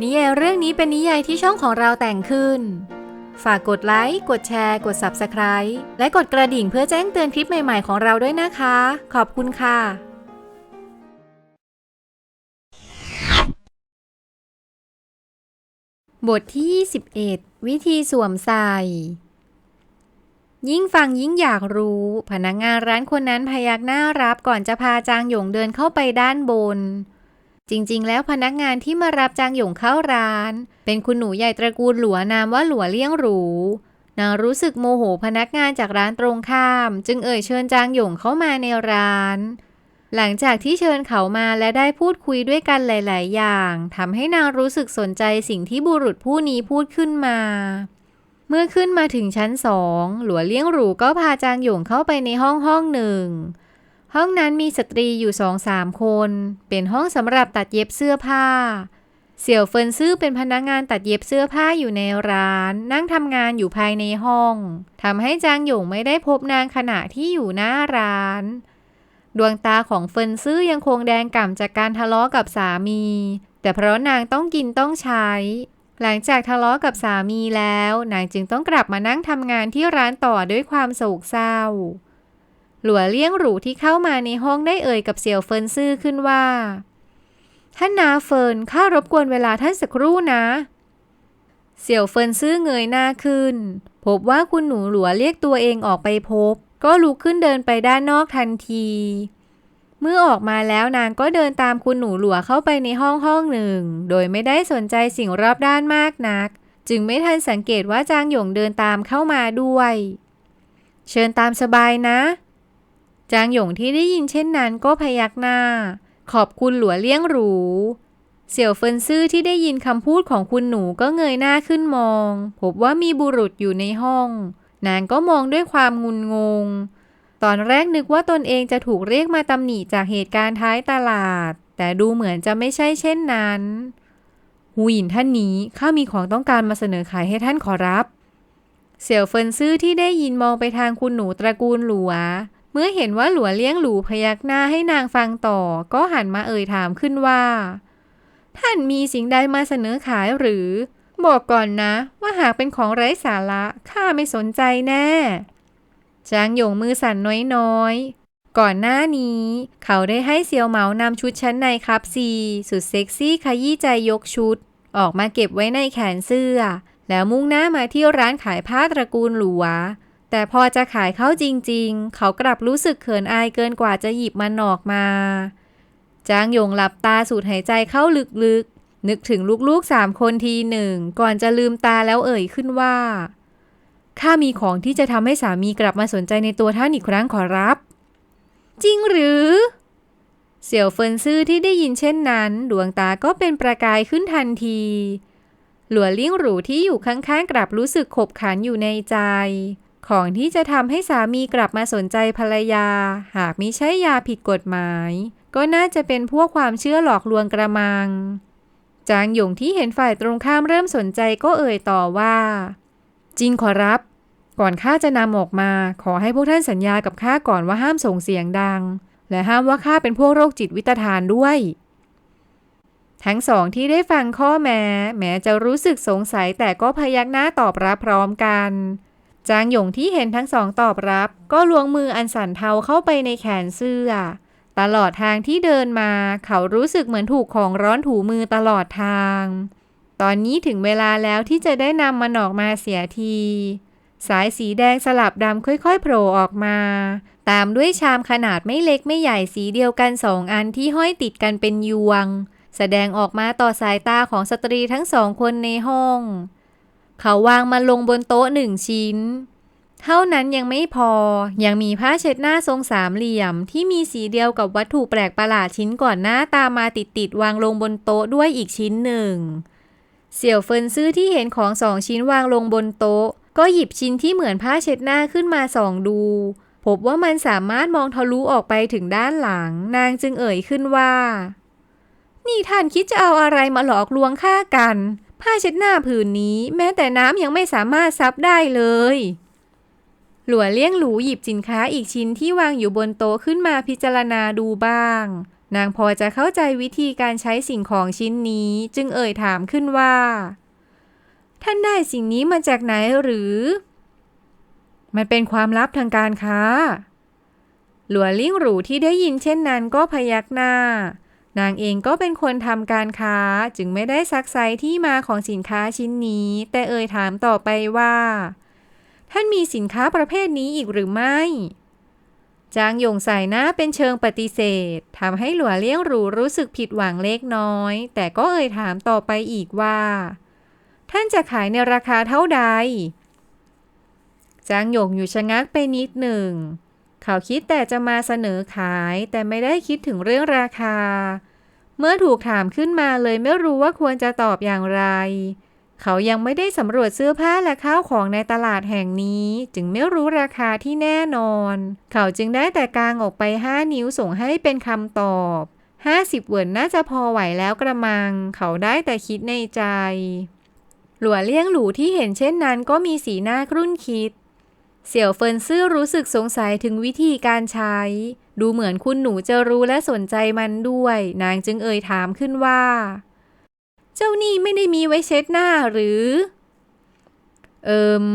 นิยายเรื่องนี้เป็นนิยายที่ช่องของเราแต่งขึ้น ฝากกดไลค์ กดแชร์ กด Subscribe และกดกระดิ่งเพื่อแจ้งเตือนคลิปใหม่ๆของเราด้วยนะคะ ขอบคุณค่ะบทที่21วิธีสวมใส่ ยิ่งฟังยิ่งอยากรู้ พนักงานร้านคนนั้นพยักหน้ารับก่อนจะพาจางหยงเดินเข้าไปด้านบน จริง ๆ แล้วพนักงานที่มารับจางหยงเข้าร้าน เป็นคุณหนูใหญ่ตระกูลหลัวนามว่าหลัวเลี้ยงหรูนางรู้สึกโมโหพนักงานจากร้านตรงข้าม จึงเอ่ยเชิญจางหยงเข้ามาในร้าน หลังจากที่เชิญเขามาและได้พูดคุยด้วยกันหลาย ๆ อย่างทำให้นางรู้สึกสนใจสิ่งที่บุรุษผู้นี้พูดขึ้นมา เมื่อขึ้นมาถึงชั้นสองหลัวเลี้ยงหรูก็พาจางหยงเข้าไปในห้องห้องหนึ่ง ห้องนั้นมีสตรีอยู่สองสามคน เป็นห้องสำหรับตัดเย็บเสื้อผ้า เสี่ยวเฟินซื่อเป็นพนักงานตัดเย็บเสื้อผ้าอยู่ในร้าน นั่งทำงานอยู่ภายในห้องทำให้จางหยงไม่ได้พบนางขณะที่อยู่หน้าร้าน ดวงตาของเฟินซื่อยังคงแดงก่ำจากการทะเลาะกับสามี แต่เพราะนางต้องกินต้องใช้ หลังจากทะเลาะกับสามีแล้ว นางจึงต้องกลับมานั่งทำงานที่ร้านต่อด้วยความโศกเศร้า หลัวเลี้ยงหรูที่เข้ามาในห้องได้เอ่ยกับเสี่ยวเฟินซื่อขึ้นว่า ท่านนาเฟินข้ารบกวนเวลาท่านสักครู่นะ เสี่ยวเฟินซื่อเงยหน้าขึ้น พบว่าคุณหนูหลัวเรียกตัวเองออกไปพบ ก็ลุกขึ้นเดินไปด้านนอกทันที เมื่อออกมาแล้วนางก็เดินตามคุณหนูหลัวเข้าไปในห้องห้องหนึ่ง โดยไม่ได้สนใจสิ่งรอบด้านมากนัก จึงไม่ทันสังเกตว่าจางหยงเดินตามเข้ามาด้วย เชิญตามสบายนะ จางหยงที่ได้ยินเช่นนั้นก็พยักหน้า ขอบคุณหลัวเลี้ยงหรู เสี่ยวเฟินซื่อที่ได้ยินคำพูดของคุณหนูก็เงยหน้าขึ้นมอง พบว่ามีบุรุษอยู่ในห้อง นางก็มองด้วยความงุนงง ตอนแรกนึกว่าตนเองจะถูกเรียกมาตำหนิจากเหตุการณ์ท้ายตลาด แต่ดูเหมือนจะไม่ใช่เช่นนั้นหูหยินท่านนี้ข้ามีของต้องการมาเสนอขายให้ท่านขอรับ เสี่ยวเฟินซื่อที่ได้ยินมองไปทางคุณหนูตระกูลหลัว เมื่อเห็นว่าหลัวเลี้ยงหลูพยักหน้าให้นางฟังต่อ ก็หันมาเอ่ยถามขึ้นว่า ท่านมีสิ่งใดมาเสนอขายหรือ บอกก่อนนะ ว่าหากเป็นของไร้สาระข้าไม่สนใจแน่จางหยงมือสั่นน้อยๆ ก่อนหน้านี้ เขาได้ให้เซียวเหมานำชุดชั้นในครับซี สุดเซ็กซี่ขยี้ใจยกชุด ออกมาเก็บไว้ในแขนเสื้อ แล้วมุ่งหน้ามาที่ร้านขายผ้าตระกูลหลัว แต่พอจะขายเขาจริงๆ เขากลับรู้สึกเขินอายเกินกว่าจะหยิบมันออกมา จางหยงหลับตาสูดหายใจเข้าลึกๆ นึกถึงลูกๆสามคนทีหนึ่ง ก่อนจะลืมตาแล้วเอ่ยขึ้นว่าข้ามีของที่จะทำให้สามีกลับมาสนใจในตัวท่านอีกครั้งขอรับ จริงหรือ เสี่ยวเฟินซื่อที่ได้ยินเช่นนั้น ดวงตาก็เป็นประกายขึ้นทันที หลัวเลี้ยงหรูที่อยู่ข้างๆกลับรู้สึกขบขันอยู่ในใจ ของที่จะทำให้สามีกลับมาสนใจภรรยา หากมิใช่ยาผิดกฎหมาย ก็น่าจะเป็นพวกความเชื่อหลอกลวงกระมัง จางหยงที่เห็นฝ่ายตรงข้ามเริ่มสนใจก็เอ่ยต่อว่า จริงขอรับ ก่อนข้าจะนำออกมา ขอให้พวกท่านสัญญากับข้าก่อนว่าห้ามส่งเสียงดัง และห้ามว่าข้าเป็นพวกโรคจิตวิตทานด้วยทั้งสองที่ได้ฟังข้อแม้ แม้จะรู้สึกสงสัยแต่ก็พยักหน้าตอบรับพร้อมกัน จางหยงที่เห็นทั้งสองตอบรับ ก็ลวงมืออันสั่นเทาเข้าไปในแขนเสื้อ ตลอดทางที่เดินมา เขารู้สึกเหมือนถูกของร้อนถูมือตลอดทาง ตอนนี้ถึงเวลาแล้วที่จะได้นำมันออกมาเสียที สายสีแดงสลับดำค่อยๆโผล่ออกมา ตามด้วยชามขนาดไม่เล็กไม่ใหญ่สีเดียวกันสองอันที่ห้อยติดกันเป็นยวง แสดงออกมาต่อสายตาของสตรีทั้งสองคนในห้อง เขาวางมันลงบนโต๊ะหนึ่งชิ้น เท่านั้นยังไม่พอ ยังมีผ้าเช็ดหน้าทรงสามเหลี่ยม ที่มีสีเดียวกับวัตถุแปลกประหลาดชิ้นก่อนหน้าตามมาติดๆวางลงบนโต๊ะด้วยอีกชิ้นหนึ่ง เสี่ยวเฟินซื่อที่เห็นของสองชิ้นวางลงบนโต๊ะ ก็หยิบชิ้นที่เหมือนผ้าเช็ดหน้าขึ้นมาส่องดูพบว่ามันสามารถมองทะลุออกไปถึงด้านหลัง นางจึงเอ่ยขึ้นว่า นี่ท่านคิดจะเอาอะไรมาหลอกลวงข้ากัน ผ้าเช็ดหน้าผืนนี้แม้แต่น้ำยังไม่สามารถซับได้เลย หลัวเลี้ยงหลูหยิบสินค้าอีกชิ้นที่วางอยู่บนโต๊ะขึ้นมาพิจารณาดูบ้าง นางพอจะเข้าใจวิธีการใช้สิ่งของชิ้นนี้ จึงเอ่ยถามขึ้นว่า ท่านได้สิ่งนี้มาจากไหนหรือ มันเป็นความลับทางการค้า หลัวลิ่งหรูที่ได้ยินเช่นนั้นก็พยักหน้า นางเองก็เป็นคนทำการค้าจึงไม่ได้ซักไซที่มาของสินค้าชิ้นนี้ แต่เอ่ยถามต่อไปว่า ท่านมีสินค้าประเภทนี้อีกหรือไม่ จางหยงใส่หน้าเป็นเชิงปฏิเสธทำให้หลัวเลี้ยงหรูรู้สึกผิดหวังเล็กน้อย แต่ก็เอ่ยถามต่อไปอีกว่า ท่านจะขายในราคาเท่าใดจางหยงอยู่ชะงักไปนิดหนึ่ง เขาคิดแต่จะมาเสนอขายแต่ไม่ได้คิดถึงเรื่องราคา เมื่อถูกถามขึ้นมาเลยไม่รู้ว่าควรจะตอบอย่างไร เขายังไม่ได้สำรวจเสื้อผ้าและข้าวของในตลาดแห่งนี้ จึงไม่รู้ราคาที่แน่นอน เขาจึงได้แต่กางออกไปห้านิ้วส่งให้เป็นคำตอบ50เหวินน่าจะพอไหวแล้วกระมัง เขาได้แต่คิดในใจ หลัวเลี่ยงหลูที่เห็นเช่นนั้นก็มีสีหน้าครุ่นคิด เสี่ยวเฟินซื่อรู้สึกสงสัยถึงวิธีการใช้ ดูเหมือนคุณหนูจะรู้และสนใจมันด้วย นางจึงเอ่ยถามขึ้นว่า เจ้านี่ไม่ได้มีไว้เช็ดหน้าหรือ เอิม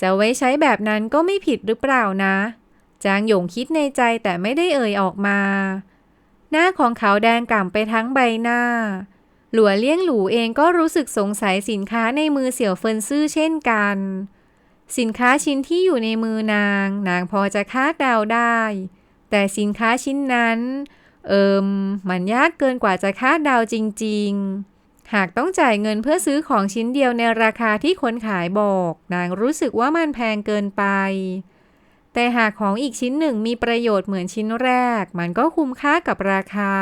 จะไว้ใช้แบบนั้นก็ไม่ผิดหรือเปล่านะ จางหยงคิดในใจแต่ไม่ได้เอ่ยออกมา หน้าของเขาแดงก่ำไปทั้งใบหน้า หลัวเลี่ยงหลูเองก็รู้สึกสงสัยสินค้าในมือเสี่ยวเฟินซื่อเช่นกัน สินค้าชิ้นที่อยู่ในมือนาง นางพอจะคาดเดาได้ แต่สินค้าชิ้นนั้น เอิมมันยากเกินกว่าจะคาดเดาจริง ๆ หากต้องจ่ายเงินเพื่อซื้อของชิ้นเดียวในราคาที่คนขายบอก นางรู้สึกว่ามันแพงเกินไป แต่หากของอีกชิ้นหนึ่งมีประโยชน์เหมือนชิ้นแรก มันก็คุ้มค่ากับราคา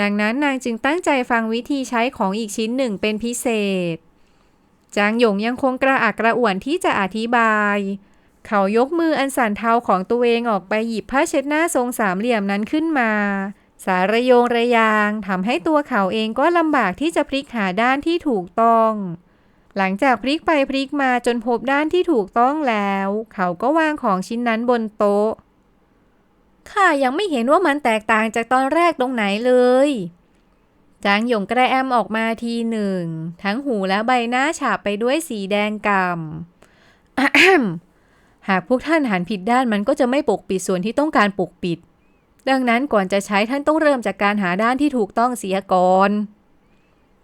ดังนั้นนางจึงตั้งใจฟังวิธีใช้ของอีกชิ้นหนึ่งเป็นพิเศษ จางหยงยังคงกระอักกระอ่วนที่จะอธิบาย เขายกมืออันสั่นเทาของตัวเองออกไปหยิบผ้าเช็ดหน้าทรงสามเหลี่ยมนั้นขึ้นมา สาระโยงระยางทำให้ตัวเขาเองก็ลำบากที่จะพลิกหาด้านที่ถูกต้อง หลังจากพลิกไปพลิกมาจนพบด้านที่ถูกต้องแล้ว เขาก็วางของชิ้นนั้นบนโต๊ะข้ายังไม่เห็นว่ามันแตกต่างจากตอนแรกตรงไหนเลย จางหยงกระแอมออกมาทีหนึ่ง ทั้งหูและใบหน้าฉาบไปด้วยสีแดงกำหากพวกท่านหันผิดด้านมันก็จะไม่ปกปิดส่วนที่ต้องการปกปิด ดังนั้นก่อนจะใช้ท่านต้องเริ่มจากการหาด้านที่ถูกต้องเสียก่อน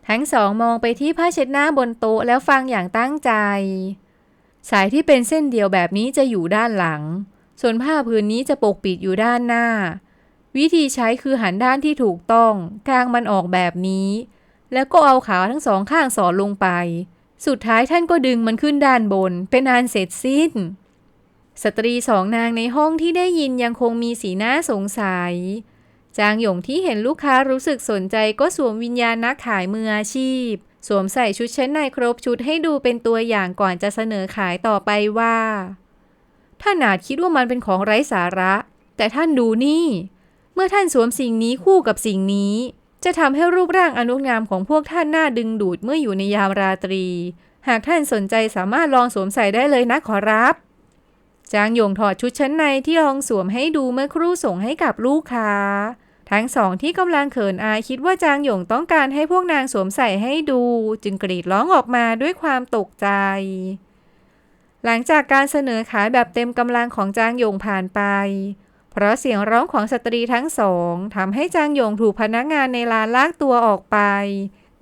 ทั้งสองมองไปที่ผ้าเช็ดหน้าบนโต๊ะแล้วฟังอย่างตั้งใจ สายที่เป็นเส้นเดียวแบบนี้จะอยู่ด้านหลัง ส่วนผ้าพื้นนี้จะปกปิดอยู่ด้านหน้า วิธีใช้คือหันด้านที่ถูกต้องกางมันออกแบบนี้ แล้วก็เอาขาทั้งสองข้างสอดลงไป สุดท้ายท่านก็ดึงมันขึ้นด้านบน เป็นอันเสร็จสิ้น สตรีสองนางในห้องที่ได้ยินยังคงมีสีหน้าสงสัย จางหยงที่เห็นลูกค้ารู้สึกสนใจก็สวมวิญญาณนักขายมืออาชีพ สวมใส่ชุดชั้นในครบชุดให้ดูเป็นตัวอย่างก่อนจะเสนอขายต่อไปว่า ท่านอาจคิดว่ามันเป็นของไร้สาระ แต่ท่านดูนี่ มื่อท่านสวมสิ่งนี้คู่กับสิ่งนี้ จะทำให้รูปร่างอนุงามของพวกท่านน่าดึงดูดเมื่ออยู่ในยามราตรี หากท่านสนใจสามารถลองสวมใส่ได้เลยนะขอรับจางหยงถอดชุดชั้นในที่ลองสวมให้ดูเมื่อครู่ส่งให้กับลูกค้า ทั้งสองที่กำลังเขินอายคิดว่าจางหยงต้องการให้พวกนางสวมใส่ให้ดู จึงกรีดร้องออกมาด้วยความตกใจ หลังจากการเสนอขายแบบเต็มกำลังของจางหยงผ่านไป เพราะเสียงร้องของสตรีทั้งสองทำให้จางหยงถูกพนักงานในร้านลากตัวออกไป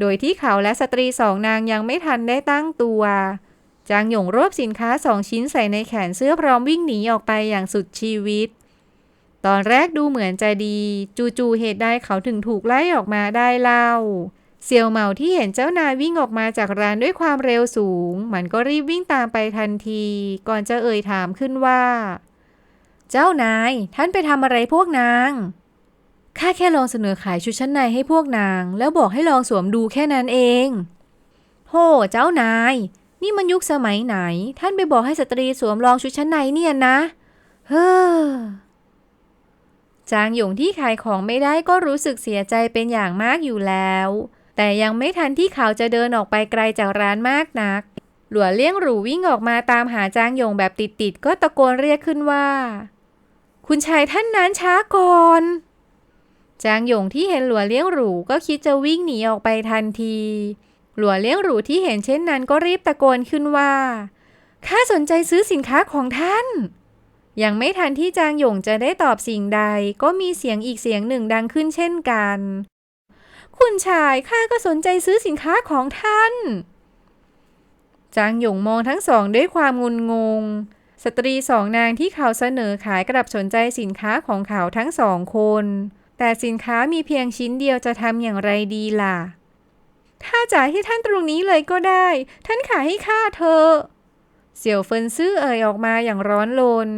โดยที่เขาและสตรีสองนางยังไม่ทันได้ตั้งตัว จางหยงรวบสินค้าสองชิ้นใส่ในแขนเสื้อพร้อมวิ่งหนีออกไปอย่างสุดชีวิต ตอนแรกดูเหมือนจะดี จู่ๆเหตุใดเขาถึงถูกไล่ออกมาได้เล่าเซียวเหมาที่เห็นเจ้านายวิ่งออกมาจากร้านด้วยความเร็วสูง มันก็รีบวิ่งตามไปทันที ก่อนจะเอ่ยถามขึ้นว่า เจ้านาย ท่านไปทำอะไรพวกนาง ข้าแค่ลองเสนอขายชุดชั้นในให้พวกนาง แล้วบอกให้ลองสวมดูแค่นั้นเองโหเจ้านาย นี่มันยุคสมัยไหน ท่านไปบอกให้สตรีสวมรองชุดชั้นในเนี่ยนะ เฮ้อจางหยงที่ขายของไม่ได้ก็รู้สึกเสียใจเป็นอย่างมากอยู่แล้ว แต่ยังไม่ทันที่เขาจะเดินออกไปไกลจากร้านมากนัก หลัวเลี้ยงหรูวิ่งออกมาตามหาจางหยงแบบติดๆก็ตะโกนเรียกขึ้นว่า คุณชายท่านนั้นช้าก่อน จางหยงที่เห็นหลัวเลี้ยงหรูก็คิดจะวิ่งหนีออกไปทันที หลัวเลี้ยงหรูที่เห็นเช่นนั้นก็รีบตะโกนขึ้นว่าข้าสนใจซื้อสินค้าของท่าน ยังไม่ทันที่จางหยงจะได้ตอบสิ่งใด ก็มีเสียงอีกเสียงหนึ่งดังขึ้นเช่นกัน คุณชายข้าก็สนใจซื้อสินค้าของท่าน จางหยงมองทั้งสองด้วยความงุนงง สตรีสองนางที่เขาเสนอขายกลับสนใจสินค้าของเขาทั้งสองคน แต่สินค้ามีเพียงชิ้นเดียวจะทำอย่างไรดีล่ะ ถ้าจ่ายให้ท่านตรงนี้เลยก็ได้ ท่านขายให้ข้าเถอะเสี่ยวเฟินซื่อเอ่ยออกมาอย่างร้อนรน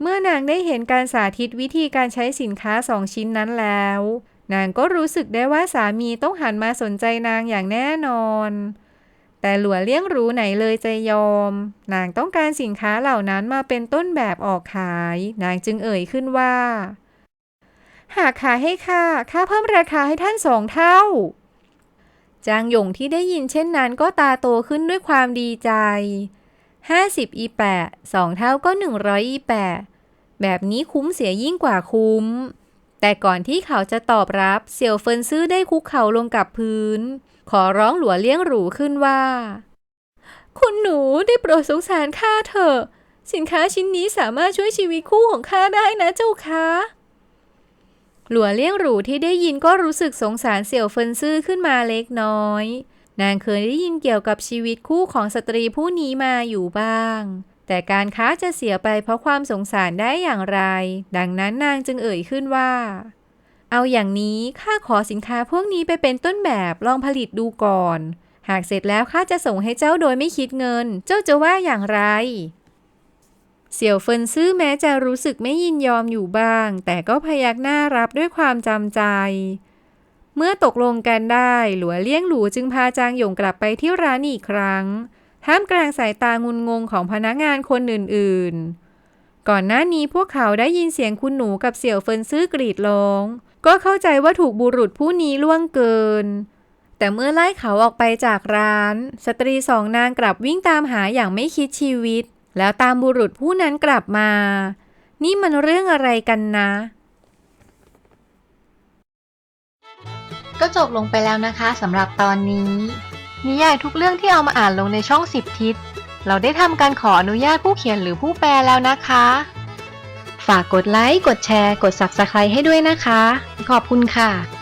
เมื่อนางได้เห็นการสาธิตวิธีการใช้สินค้าสองชิ้นนั้นแล้ว นางก็รู้สึกได้ว่าสามีต้องหันมาสนใจนางอย่างแน่นอน แต่หลัวเลี้ยงรู้ไหนเลยจะยอม นางต้องการสินค้าเหล่านั้นมาเป็นต้นแบบออกขาย นางจึงเอ่ยขึ้นว่า หากขายให้ข้าข้าเพิ่มราคาให้ท่านสองเท่า จางหยงที่ได้ยินเช่นนั้นก็ตาโตขึ้นด้วยความดีใจ50อีแปะสองเท่าก็100อีแปะแบบนี้คุ้มเสียยิ่งกว่าคุ้ม แต่ก่อนที่เขาจะตอบรับเสี่ยวเฟินซื่อได้คุกเข่าลงกับพื้น ขอร้องหลัวเลี้ยงหรูขึ้นว่า คุณหนูได้โปรดสงสารข้าเถอะ สินค้าชิ้นนี้สามารถช่วยชีวิตคู่ของข้าได้นะเจ้าคะหลัวเลี้ยงหรูที่ได้ยินก็รู้สึกสงสารเสี่ยวเฟินซื่อขึ้นมาเล็กน้อย นางเคยได้ยินเกี่ยวกับชีวิตคู่ของสตรีผู้นี้มาอยู่บ้าง แต่การค้าจะเสียไปเพราะความสงสารได้อย่างไร ดังนั้นนางจึงเอ่ยขึ้นว่า เอาอย่างนี้ข้าขอสินค้าพวกนี้ไปเป็นต้นแบบลองผลิตดูก่อน หากเสร็จแล้วข้าจะส่งให้เจ้าโดยไม่คิดเงิน เจ้าจะว่าอย่างไร เสี่ยวเฟินซื่อแม้จะรู้สึกไม่ยินยอมอยู่บ้าง แต่ก็พยักหน้ารับด้วยความจำใจ เมื่อตกลงกันได้ หลัวเลี่ยงหลูจึงพาจางหยงกลับไปที่ร้านอีกครั้ง ท่ามกลางสายตางุนงงของพนักงานคนอื่น ๆ ก่อนหน้านี้พวกเขาได้ยินเสียงคุณหนูกับเสี่ยวเฟินซื่อกรีดร้อง ก็เข้าใจว่าถูกบุรุษผู้นี้ล่วงเกิน แต่เมื่อไล่เขาออกไปจากร้าน สตรีสองนางกลับวิ่งตามหาอย่างไม่คิดชีวิต แล้วตามบุรุษผู้นั้นกลับมา นี่มันเรื่องอะไรกันนะ ก็จบลงไปแล้วนะคะสำหรับตอนนี้ นิยายทุกเรื่องที่เอามาอ่านลงในช่องสิบทิศเราได้ทำการขออนุญาตผู้เขียนหรือผู้แปลแล้วนะคะ ฝากกดไลค์ กดแชร์ กด Subscribe ให้ด้วยนะคะ ขอบคุณค่ะ